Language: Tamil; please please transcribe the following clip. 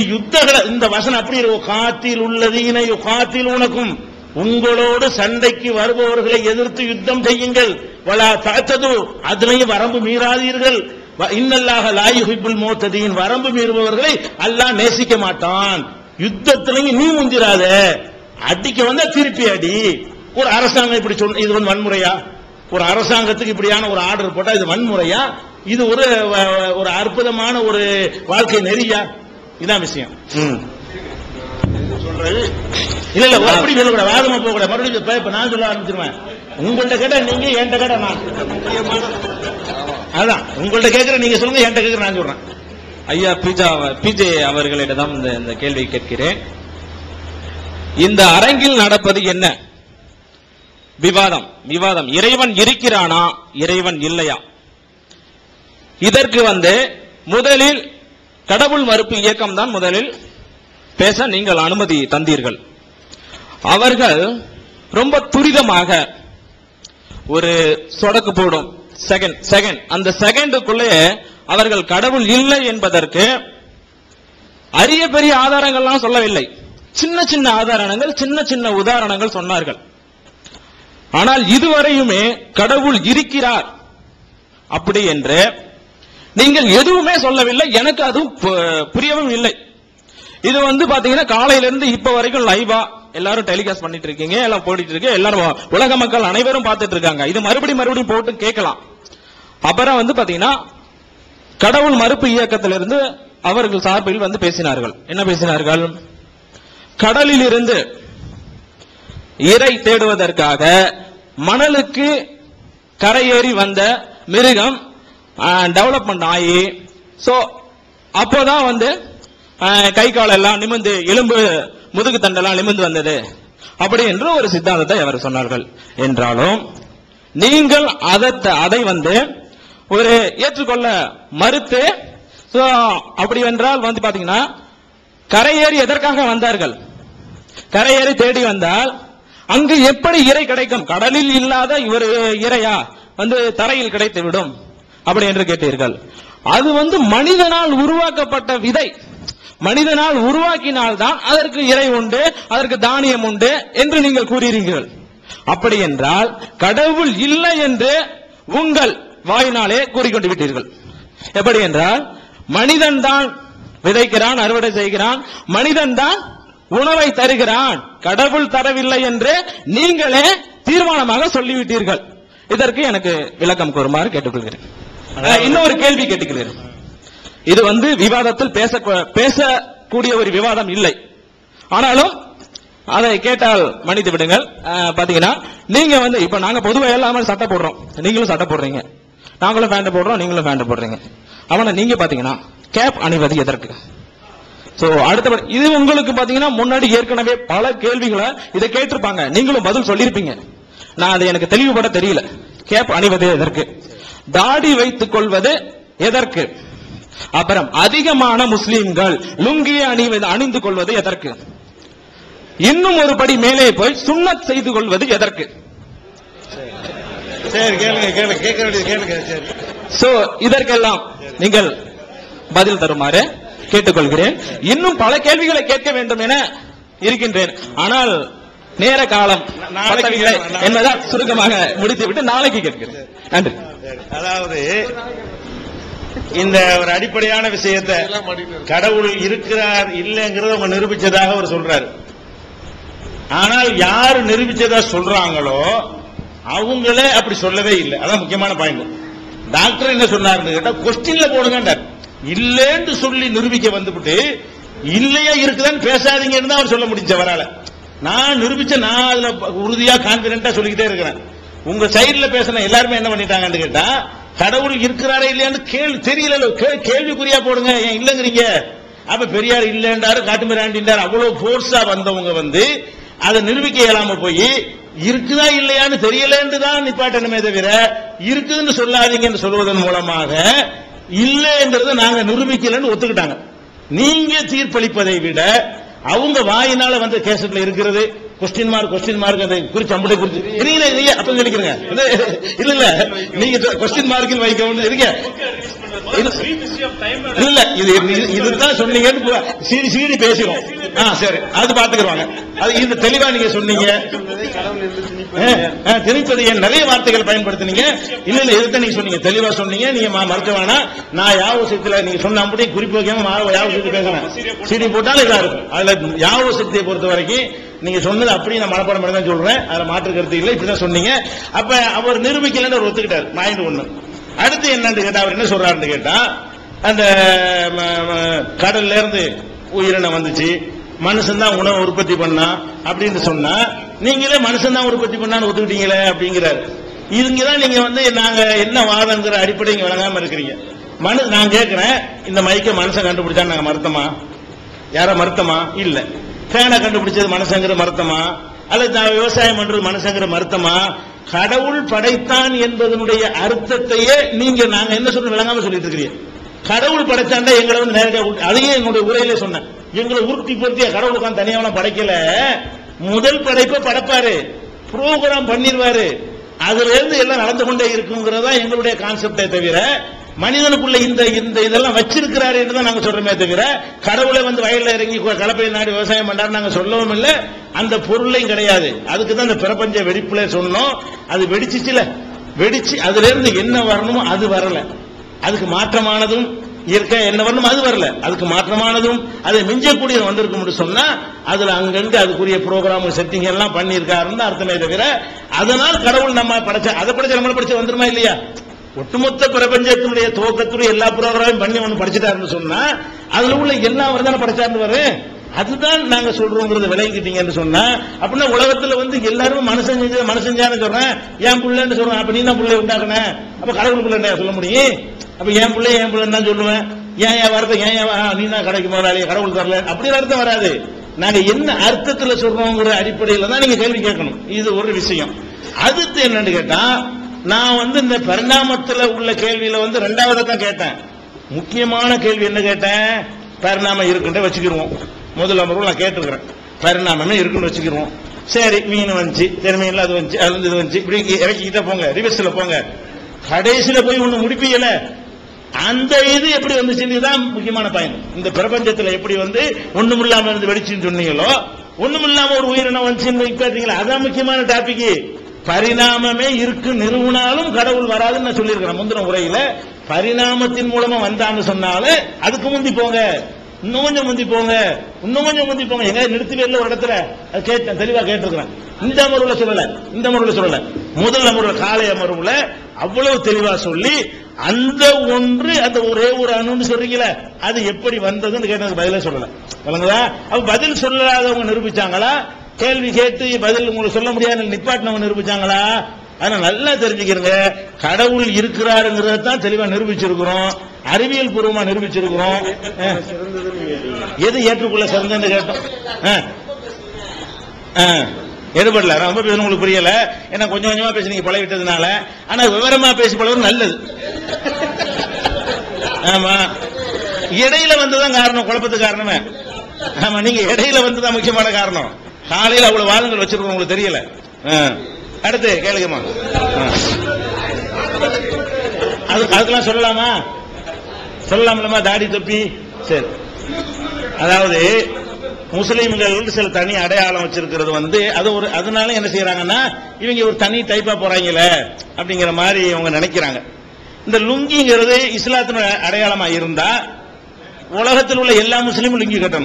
யுத்தகள இந்த வசனம் அப்படி இருக்கும்? காத்தில் உள்ளதீன காத்தில் உனக்கும். உங்களோடு சண்டைக்கு வருபவர்களை எதிர்த்து யுத்தம் செய்யுங்கள். வலா தாத்தது அதுலயும் வரம்பு மீறாதீர்கள். இன்னல்லாக லாயுஹிபுல் மோத்ததீன் வரம்பு மீறுபவர்களை அல்லாஹ் நேசிக்க மாட்டான். யுத்தத்திலையும் நீ முந்திராத. அடிக்க வந்தா திருப்பி அடி. ஒரு அரசாங்கம் இப்படி சொன்ன இது வந்து வன்முறையா? ஒரு அரசாங்கத்துக்கு இப்படியான ஒரு ஆர்டர் போட்டா இது வன்முறையா? இது ஒரு ஒரு அற்புதமான ஒரு வாழ்க்கை நெறியா? இதான் விஷயம். ம். சொல்றது? இல்ல இல்ல ஒரு அப்படி சொல்லக்கூடாது வாதமா போக கூடாது மறுபடியும் நான் சொல்ல ஆரம்பிச்சிருவேன். உங்கள்ட்ட கேட்டா நீங்க என்கிட்ட கேட்டா நான். அதான் உங்கள்ட்ட கேட்கற நீங்க சொல்லுங்க என்கிட்ட கேட்கற நான் சொல்றேன். ஐயா பிஜா பிஜே அவர்களிடம் இந்த இந்த கேள்வி கேட்கிறேன். இந்த அரங்கில் நடப்பது என்ன? விவாதம் விவாதம். இறைவன் இருக்கிறானா? இறைவன் இல்லையா? இதற்கு வந்து முதலில் கடவுள் மறுப்பு இயக்கம் தான் முதலில் பேச நீங்கள் அனுமதி தந்தீர்கள். அவர்கள் ரொம்ப துரிதமாக ஒரு சொடக்கு போடும். செகண்ட் செகண்ட் அந்த செகண்டுக்குள்ளே அவர்கள் கடவுள் இல்லை என்பதற்கு அரிய பெரிய ஆதாரங்கள்லாம் சொல்லவில்லை. சின்ன சின்ன ஆதாரங்கள் சின்ன சின்ன உதாரணங்கள் சொன்னார்கள். ஆனால் இதுவரையுமே கடவுள் இருக்கிறார். அப்படி என்று நீங்கள் எதுவுமே சொல்லவில்லை எனக்கு அதுவும் பு- புரியவும் இல்லை. இது வந்து பாத்தீங்கன்னா காலையில இருந்து இப்ப வரைக்கும் லைவா எல்லாரும் டெலிகாஸ்ட் பண்ணிட்டு இருக்கீங்க எல்லாம் போட்டுட்டு இருக்கு எல்லாரும் உலக மக்கள் அனைவரும் பார்த்துட்டு இருக்காங்க. இது மறுபடியும் மறுபடியும் போட்டு கேட்கலாம். அப்புறம் வந்து பாத்தீங்கன்னா கடவுள் மறுப்பு இயக்கத்திலிருந்து அவர்கள் சார்பில் வந்து பேசினார்கள். என்ன பேசினார்கள்? கடலில் இருந்து இறை தேடுவதற்காக மணலுக்கு கரையேறி வந்த மிருகம் டெவலப்மெண்ட் ஆகி ஸோ அப்போதான் வந்து கை காலெல்லாம் நிமிந்து நிமிர்ந்து எலும்பு முதுகு தண்டெல்லாம் நிமிர்ந்து வந்தது. அப்படி என்று ஒரு சித்தாந்தத்தை அவர் சொன்னார்கள். என்றாலும் நீங்கள் அதை அதை வந்து ஒரு ஏற்றுக்கொள்ள மறுத்து அப்படி என்றால் வந்து பாத்தீங்கன்னா கரையேறி எதற்காக வந்தார்கள்? கரையேறி தேடி வந்தால் அங்கு எப்படி இறை கிடைக்கும்? கடலில் இல்லாத ஒரு இறையா? வந்து தரையில் கிடைத்து விடும். அப்படி என்று கேட்டீர்கள். அது வந்து மனிதனால் உருவாக்கப்பட்ட விதை. மனிதனால் உருவாக்கினால்தான் அதற்கு இறை உண்டு அதற்கு தானியம் உண்டு என்று நீங்கள் கூறுகிறீர்கள் அப்படி என்றால் கடவுள் இல்லை என்று உங்கள் வாயினாலே கூறிக்கொண்டு விட்டீர்கள். எப்படி என்றால் மனிதன் தான் விதைக்கிறான் அறுவடை செய்கிறான் மனிதன் தான் உணவை தருகிறான். கடவுள் தரவில்லை என்று நீங்களே தீர்மானமாக சொல்லிவிட்டீர்கள். இதற்கு எனக்கு விளக்கம் கூறுமாறு கேட்டுக்கொள்கிறேன். இன்னொரு கேள்வி கேட்டுக்கிறேன். இது வந்து விவாதத்தில் பேச பேசக்கூடிய ஒரு விவாதம் இல்லை. ஆனாலும் அதை கேட்டால் மன்னித்து விடுங்கள். பாத்தீங்கன்னா நீங்க வந்து இப்ப நாங்க பொதுவாக எல்லாமே சட்டை போடுறோம். நீங்களும் சட்டை போடுறீங்க. நாங்களும் பேண்ட் போடுறோம் நீங்களும் பேண்ட் போடுறீங்க. அவனை நீங்க பாத்தீங்கன்னா கேப் அணிவது எதற்கு? சோ அடுத்தபடி இது உங்களுக்கு பாத்தீங்கன்னா முன்னாடி ஏற்கனவே பல கேள்விகளை இதை கேட்டிருப்பாங்க. நீங்களும் பதில் சொல்லியிருப்பீங்க. நான் அது எனக்கு தெளிவுபட தெரியல. கேப் அணிவது எதற்கு? தாடி வைத்துக் கொள்வது எதற்கு? அப்புறம் அதிகமான முஸ்லிம்கள் லுங்கியை அணிவது அணிந்து கொள்வது எதற்கு? இன்னும் ஒரு படி மேலே போய் சுன்னத் செய்து கொள்வது எதற்கு? சரி கேளுங்க கேளுங்க கேட்க வேண்டியது கேளுங்க சரி. சோ இதற்கெல்லாம் நீங்கள் பதில் தருமாறு கேட்டுக்கொள்கிறேன். இன்னும் பல கேள்விகளை கேட்க வேண்டும் என இருக்கின்றேன். ஆனால் நேர காலம். என்பதால் சுருக்கமாக முடித்துவிட்டு நாளைக்கு கேட்கிறேன். நன்றி. அதாவது இந்த ஒரு அடிப்படையான விஷயத்தை கடவுள் இருக்கிறார் இல்லைங்கிறத அவங்க நிரூபிச்சதாக அவர் சொல்றாரு. ஆனால் யார் நிரூபிச்சதா சொல்றாங்களோ அவங்களே அப்படி சொல்லவே இல்லை. அதான் முக்கியமான பாயிண்ட் டாக்டர் என்ன சொன்னாருன்னு கேட்டா கொஸ்டின்ல போடுங்கன்றார். இல்லைன்னு சொல்லி நிரூபிக்க வந்துவிட்டு இல்லையா இருக்குதான்னு பேசாதீங்கன்னு தான் அவர் சொல்ல முடிஞ்ச வரால. நான் நிரூபிச்ச நான் அதுல உறுதியா கான்பிடண்டா சொல்லிக்கிட்டே இருக்கிறேன். உங்க சைட்ல பேசின எல்லாருமே என்ன பண்ணிட்டாங்கன்னு கேட்டா கடவுள் இருக்கிறாரே இல்லையான்னு கேள்வி தெரியல கேள்விக்குறியா போடுங்க ஏன் இல்லைங்கிறீங்க. அப்ப பெரியார் இல்லைன்றாரு காட்டுமிராண்டின்றார் அவ்வளவு போர்ஸா வந்தவங்க வந்து அதை நிரூபிக்க இயலாம போய் இருக்குதா இல்லையான்னு தெரியலன்னு தான் நிப்பாட்டணுமே தவிர இருக்குதுன்னு சொல்லாதீங்கன்னு சொல்வதன் மூலமாக இல்லைன்றத நாங்க நிரூபிக்கலன்னு ஒத்துக்கிட்டாங்க. நீங்க தீர்ப்பளிப்பதை விட அவங்க வாயினால வந்து கேசட்ல இருக்கிறது கொஸ்டின் மார்க் கொஸ்டின் மார்க் அதை குறிச்சு அம்புடைய குறிச்சு. இருங்க நீங்க அப்ப நினைக்கிறீங்க இல்ல இல்ல நீங்க கொஸ்டின் மார்க்கில் வைக்க இருக்க. இல்ல இது இதுதான் சொன்னீங்கன்னு சீடி சீடி பேசிடும் ஆ சரி அது பாத்துக்கிடுவாங்க அது இது தெளிவா நீங்க சொன்னீங்க. திணிப்பது ஏன்? நிறைய வார்த்தைகள் பயன்படுத்தினீங்க. இல்ல இல்ல இதை நீங்க சொன்னீங்க தெளிவா சொன்னீங்க. நீங்க மா மறுக்க வேணாம் நான் யாவ சக்தியில நீங்க சொன்ன அப்படியே குறிப்பு வைக்காம யாவ சக்தி பேசுறேன். சீடி போட்டாலும் இதா இருக்கும். அதுல யாவ சக்தியை பொறுத்த வரைக்கும் நீங்க சொன்னது அப்படியே நான் மனப்பாடம் பண்ணி தான் சொல்றேன். அதுல மாற்று கருத்து இல்லை. இப்படிதான் சொன்னீங்க. அப்ப அவர் நிரூபிக்கலன்னு அவர் ஒத்துக்கிட்டார். மைண்ட் ஒண்ணு. அடுத்து என்னன்னு கேட்டா அவர் என்ன சொல்றாருன்னு கேட்டா அந்த கடல்ல இருந்து உயிரினம் வந்துச்சு. மனுஷன் தான் உணவு உற்பத்தி பண்ணா அப்படின்னு சொன்னா நீங்களே மனுஷன் தான் உற்பத்தி பண்ணான்னு ஒத்துக்கிட்டீங்களே அப்படிங்கிறாரு. இங்கதான் நீங்க வந்து நாங்க என்ன வாதங்கிற அடிப்படை இங்க வழங்காம இருக்கிறீங்க. மனு நான் கேட்கிறேன் இந்த மைக்க மனுஷன் கண்டுபிடிச்சா நாங்க மறுத்தமா? யார மறுத்தமா? இல்ல. ஃபேனை கண்டுபிடிச்சது மனுஷங்கிற மறுத்தமா? அல்லது நான் விவசாயம் பண்றது மனுஷங்கிற மறுத்தமா? கடவுள் படைத்தான் என்பதனுடைய அர்த்தத்தையே நீங்க நாங்க என்ன சொல்ல விளங்காம சொல்லிட்டு இருக்கிறீங்க. கடவுள் படைச்சாண்டா எங்களை வந்து நேரடியாக அதையே என்னுடைய உரையில சொன்னேன். எங்களை உருட்டி பொருத்திய கடவுள் உட்காந்து தனியாவெல்லாம் படைக்கல? முதல் படைப்பை படைப்பாரு. ப்ரோக்ராம் பண்ணிடுவாரு அதுல இருந்து எல்லாம் நடந்து கொண்டே இருக்குங்கிறதா எங்களுடைய கான்செப்டே தவிர மனிதனுக்குள்ள இந்த இந்த இதெல்லாம் வச்சிருக்கிறாரு என்று தான் நாங்க சொல்றோமே தவிர கடவுளை வந்து வயல்ல இறங்கி கலப்பை நாடி விவசாயம் பண்ணாரு நாங்க சொல்லவும் இல்லை. அந்த பொருளையும் கிடையாது. அதுக்கு தான் இந்த பிரபஞ்ச வெடிப்புல சொன்னோம். அது வெடிச்சிச்சுல. வெடிச்சு அதுல இருந்து என்ன வரணுமோ அது வரல. அதுக்கு மாற்றமானதும் இயற்கை என்ன வரணும் அது வரல. அதுக்கு மாற்றமானதும் அதை மிஞ்சக்கூடிய வந்திருக்கும் சொன்னா அதுல அங்கங்க அதுக்குரிய ப்ரோக்ராம் செட்டிங் எல்லாம் பண்ணியிருக்காருன்னு அர்த்தமே தவிர அதனால் கடவுள் நம்ம படைச்ச அதை படைச்ச நம்மளை படிச்ச வந்துருமா இல்லையா? ஒட்டுமொத்த பிரபஞ்சத்தினுடைய துவக்கத்துடைய எல்லா ப்ரோக்ராமும் பண்ணி ஒன்று படிச்சுட்டாருன்னு சொன்னா அதுல உள்ள எல்லா அவர் தானே படைச்சாருன்னு வரும் அதுதான் நாங்க சொல்றோங்கிறத விளங்கிட்டீங்கன்னு சொன்னா அப்படின்னா உலகத்துல வந்து எல்லாரும் மனுஷன் செஞ்ச மனுஷன் சொல்றேன். என் பிள்ளைன்னு சொல்றேன். அப்ப நீ தான் பிள்ளை உண்டாக்குன? அப்ப கடவுள் புள்ள சொல்ல முடியும். அப்ப என் பிள்ளை என் பிள்ளைன்னு தான் சொல்லுவேன். ஏன் என் வரத ஏன் ஏன் நீ தான் கடைக்கு முதலாளி கடவுள் தரல அப்படி அர்த்தம் வராது. நாங்க என்ன அர்த்தத்துல சொல்றோங்கிற அடிப்படையில தான் நீங்க கேள்வி கேட்கணும். இது ஒரு விஷயம். அடுத்து என்னன்னு கேட்டா நான் வந்து இந்த பரிணாமத்துல உள்ள கேள்வியில வந்து ரெண்டாவது தான் கேட்டேன். முக்கியமான கேள்வி என்ன கேட்டேன்? பரிணாமம் இருக்குன்ற வச்சுக்கிருவோம். முதல் அமர்வு நான் கேட்டுருக்கிறேன். பரிணாமமே இருக்குன்னு வச்சுக்கிருவோம். சரி மீன் வந்துச்சு சரி அது வந்துச்சு அது வந்து இது வந்துச்சு. இப்படி இறக்கிக்கிட்டே போங்க ரிவர்ஸ்ல போங்க. கடைசியில போய் ஒண்ணு முடிப்பீங்கல அந்த இது எப்படி வந்துச்சுன்னு தான் முக்கியமான பயன் இந்த பிரபஞ்சத்துல எப்படி வந்து ஒண்ணும் இல்லாம இருந்து வெடிச்சுன்னு சொன்னீங்களோ ஒண்ணும் இல்லாம ஒரு உயிரினம் வந்துச்சுன்னு கேட்டீங்களா? அதான் முக்கியமான டாபிக் பரிணாமமே இருக்கு நிறுவனாலும் கடவுள் வராதுன்னு நான் சொல்லியிருக்கிறேன் முந்தின உரையில. பரிணாமத்தின் மூலமா வந்தான்னு சொன்னாலே அதுக்கு முந்தி போங்க. இன்னும் கொஞ்சம் முந்தி போங்க. இன்னும் கொஞ்சம் முந்தி போங்க. எங்க நிறுத்தவே இல்லை ஒரு இடத்துல. கேட்டேன் தெளிவா கேட்டிருக்கிறேன். இந்த அமர்வுல சொல்லல. இந்த அமர்வுல சொல்லல. முதல் அமர்வுல காலை அமர்வுல அவ்வளவு தெளிவா சொல்லி அந்த ஒன்று அந்த ஒரே ஒரு அணுன்னு சொல்றீங்களே அது எப்படி வந்ததுன்னு கேட்டது பதிலே சொல்லல. விளங்குதா? அப்ப பதில் சொல்லாதவங்க நிரூபிச்சாங்களா? கேள்வி கேட்டு பதில் உங்களுக்கு சொல்ல முடியாது நிப்பாட்டினவங்க நிரூபிச்சாங்களா? ஆனா நல்லா தெரிஞ்சுக்கிறங்க. கடவுள் இருக்கிறாருங்கிறத தான் தெளிவா நிரூபிச்சிருக்கிறோம். அறிவியல் பூர்வமா நிரூபிச்சிருக்கிறோம். எது ஏற்றுக்குள்ள சிறந்தன்னு கேட்டோம். அஹ். அஹ். எடுபடல ரொம்ப பேசணும் உங்களுக்கு புரியல. ஏன்னா கொஞ்சம் கொஞ்சமா பேசி நீங்க பழகிட்டதுனால. ஆனா விவரமா பேசி பழகிறது நல்லது. ஆமா. இடையில வந்ததுதான் காரணம் குழப்பத்துக்கு காரணமே. ஆமா நீங்க இடையில வந்ததுதான் முக்கியமான காரணம். காலையில் அவ்வளவு வாதங்கள் வச்சிருக்கோம் உங்களுக்கு தெரியல. ஆ. அடுத்து கேளுங்கம்மா. ஆ. அது அதுக்கெல்லாம் சொல்லலாமா? சொல்லலாம்லமா தாடி தொப்பி. சரி. அதாவது முஸ்லீம்கள் சில தனி அடையாளம் வச்சிருக்கிறது வந்து அது ஒரு அதனால என்ன செய்யறாங்கன்னா இவங்க ஒரு தனி டைப்பா போறாங்களே அப்படிங்கிற மாதிரி அவங்க நினைக்கிறாங்க. இந்த லுங்கிங்கிறது இஸ்லாத்தினுடைய அடையாளமா இருந்தா உலகத்தில் உள்ள எல்லா முஸ்லீமும் லுங்கி கட்டணும்.